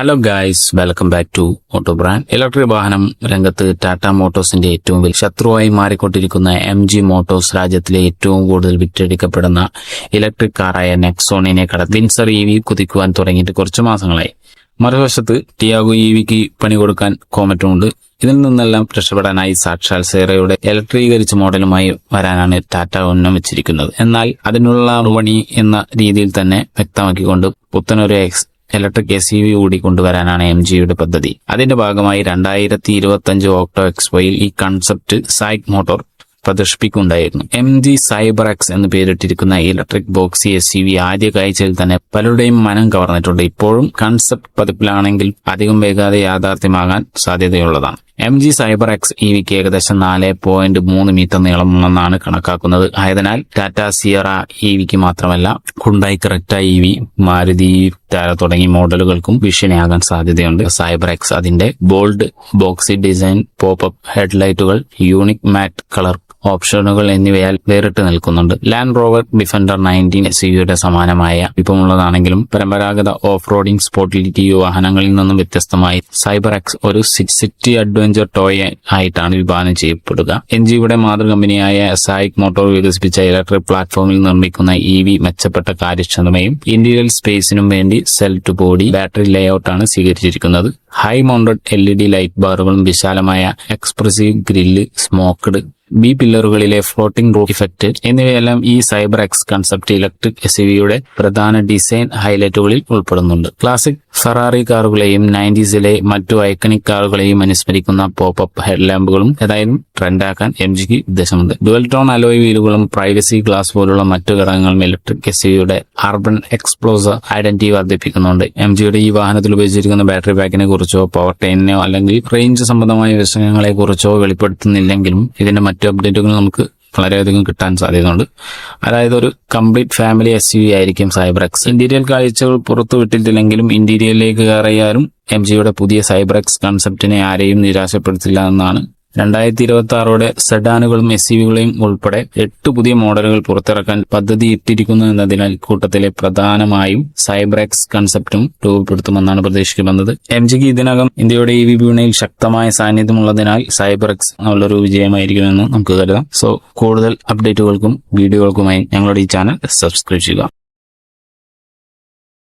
Hello guys welcome back to auto brand electric വാഹനം രംഗത്ത് ടാറ്റ മോട്ടോഴ്സിന്റെ ഏറ്റവും വലിയ ശത്രുവായി മാറിക്കൊണ്ടിരിക്കുന്ന എം ജി മോട്ടോഴ്സ് രാജ്യത്തിലെ ഏറ്റവും കൂടുതൽ വിറ്റഴിക്കപ്പെടുന്ന ഇലക്ട്രിക് കാറായ നെക്സോണിനെ കട വിൻസർ ഇ വി കുതിക്കുവാൻ തുടങ്ങിയിട്ട് കുറച്ചു മാസങ്ങളായി. മറുവശത്ത് ടിയാഗോ ഇ വിക്ക് പണി കൊടുക്കാൻ കോമറ്റുമുണ്ട്. ഇതിൽ നിന്നെല്ലാം രക്ഷപ്പെടാനായി സാക്ഷാൽ സേറയുടെ ഇലക്ട്രീകരിച്ച മോഡലുമായി വരാനാണ് ടാറ്റ ഉന്നം വെച്ചിരിക്കുന്നത്. എന്നാൽ അതിനുള്ള പണി എന്ന രീതിയിൽ തന്നെ വ്യക്തമാക്കിക്കൊണ്ട് പുത്തനൊരു X electric S U V കൂടി കൊണ്ടുവരാനാണ് എം ജിയുടെ പദ്ധതി. അതിന്റെ ഭാഗമായി രണ്ടായിരത്തി ഇരുപത്തി അഞ്ച് ഓക്ടോ എക്സ്പോയിൽ ഈ കൺസെപ്റ്റ് സൈക് മോട്ടോർ പ്രദർശിപ്പിക്കുണ്ടായിരുന്നു എം ജി സൈബർ എക്സ് എന്ന് പേരിട്ടിരിക്കുന്ന electric boxy S U V ആദ്യ കാഴ്ചയിൽ തന്നെ പലരുടെയും മനം കവർന്നിട്ടുണ്ട്. ഇപ്പോഴും കൺസെപ്റ്റ് പതിപ്പിലാണെങ്കിൽ അധികം വൈകാതെ യാഥാർത്ഥ്യമാകാൻ സാധ്യതയുള്ളതാണ്. M G cyber X E വിക്ക് ഏകദേശം നാല് പോയിന്റ് മൂന്ന് മീറ്റർ നീളമുണ്ടെന്നാണ് കണക്കാക്കുന്നത്. ആയതിനാൽ ടാറ്റ സിയറ ഇ വിക്ക് മാത്രമല്ല Hyundai Creta E V Maruti താര തുടങ്ങിയ മോഡലുകൾക്കും ഭീഷണിയാകാൻ സാധ്യതയുണ്ട്. സൈബർ എക്സ് അതിന്റെ ബോൾഡ് ബോക്സി ഡിസൈൻ പോപ്പ് ഹെഡ്ലൈറ്റുകൾ യൂണിക് മാറ്റ് കളർ ഓപ്ഷനുകൾ എന്നിവയാൽ വേറിട്ട് നിൽക്കുന്നുണ്ട്. Land rover defender nineteen S യുടെ സമാനമായ ഇപ്പമുള്ളതാണെങ്കിലും പരമ്പരാഗത ഓഫ് റോഡിംഗ് സ്പോട്ടിലിറ്റി വാഹനങ്ങളിൽ നിന്നും വ്യത്യസ്തമായി സൈബർ എക്സ് ഒരു സിറ്റി അഡ്വഞ്ചർ ടോയ് ആയിട്ടാണ് വിഭാവനം ചെയ്യപ്പെടുക. എൻ ജിയുടെ മാതൃകമ്പനിയായ സായിക് മോട്ടോർ വികസിപ്പിച്ച ഇലക്ട്രിക് പ്ലാറ്റ്ഫോമിൽ നിർമ്മിക്കുന്ന ഇ വി മെച്ചപ്പെട്ട കാര്യക്ഷമതയും ഇന്റീരിയൽ സ്പേസിനും വേണ്ടി സെൽ ടു ബോഡി ബാറ്ററി ലേഔട്ടാണ് സ്വീകരിച്ചിരിക്കുന്നത് high mounted L E D light ബാറുകളും വിശാലമായ എക്സ്പ്രസീവ് ഗ്രില്ല് സ്മോക്ക്ഡ് ബി പില്ലറുകളിലെ ഫ്ലോട്ടിംഗ് റൂഫ് ഇഫക്റ്റ് എന്നിവയെല്ലാം ഈ cyber X concept electric S പ്രധാന ഡിസൈൻ ഹൈലൈറ്റുകളിൽ ഉൾപ്പെടുന്നുണ്ട്. ക്ലാസിക് ഫെറാറി കാറുകളെയും നയന്റീസിലെ മറ്റു ഐക്കണിക് കാറുകളെയും അനുസ്മരിക്കുന്ന പോപ്പ് ഹെഡ് ലാമ്പുകളും ഏതായാലും ട്രെൻഡാക്കാൻ എം ജിക്ക് ഉദ്ദേശമുണ്ട്. ഡുവൽ ടോൺ അലോയ് വീലുകളും പ്രൈവസി ഗ്ലാസ് പോലുള്ള മറ്റു ഘടകങ്ങളും ഇലക്ട്രിക് എസ് യുടെ അർബൻ എക്സ്പ്ലോസർ ഐഡന്റിറ്റി വർദ്ധിപ്പിക്കുന്നുണ്ട്. എം ജിയുടെ ഈ വാഹനത്തിൽ ഉപയോഗിച്ചിരിക്കുന്ന ബാറ്ററി പാക്കിനെ കുറിച്ചോ പവർ ടൈനിനോ അല്ലെങ്കിൽ റേഞ്ച് സംബന്ധമായ വിഷയങ്ങളെ കുറിച്ചോ വെളിപ്പെടുത്തുന്നില്ലെങ്കിലും ഇതിന്റെ മറ്റു അപ്ഡേറ്റുകൾ നമുക്ക് വളരെയധികം കിട്ടാൻ സാധ്യതയുണ്ട്. അതായത് ഒരു കംപ്ലീറ്റ് ഫാമിലി എസ് യു ആയിരിക്കും സൈബർ എക്സ് ഇന്റീരിയൽ കാഴ്ചകൾ പുറത്തു വിട്ടിട്ടില്ലെങ്കിലും ഇന്റീരിയലിലേക്ക് കയറിയാലും എം ജിയുടെ പുതിയ സൈബർ എക്സ് കൺസെപ്റ്റിനെ ആരെയും നിരാശപ്പെടുത്തില്ല എന്നാണ് രണ്ടായിരത്തി ഇരുപത്തി ആറോടെ സെഡാനുകളും എസ് യുവികളെയും ഉൾപ്പെടെ എട്ട് പുതിയ മോഡലുകൾ പുറത്തിറക്കാൻ പദ്ധതി ഇട്ടിരിക്കുന്നു എന്നതിനാൽ ഇക്കൂട്ടത്തിലെ പ്രധാനമായും സൈബർ എക്സ് കൺസെപ്റ്റും രൂപപ്പെടുത്തുമെന്നാണ് പ്രതീക്ഷിക്കുന്നത് എം ജിക്ക് ഇതിനകം ഇന്ത്യയുടെ ഇ വിപണിയിൽ ശക്തമായ സാന്നിധ്യമുള്ളതിനാൽ സൈബർ എക്സ് നല്ലൊരു വിജയമായിരിക്കുമെന്ന് നമുക്ക് കരുതാം. സോ കൂടുതൽ അപ്ഡേറ്റുകൾക്കും വീഡിയോകൾക്കുമായി ഞങ്ങളുടെ ഈ ചാനൽ സബ്സ്ക്രൈബ് ചെയ്യുക.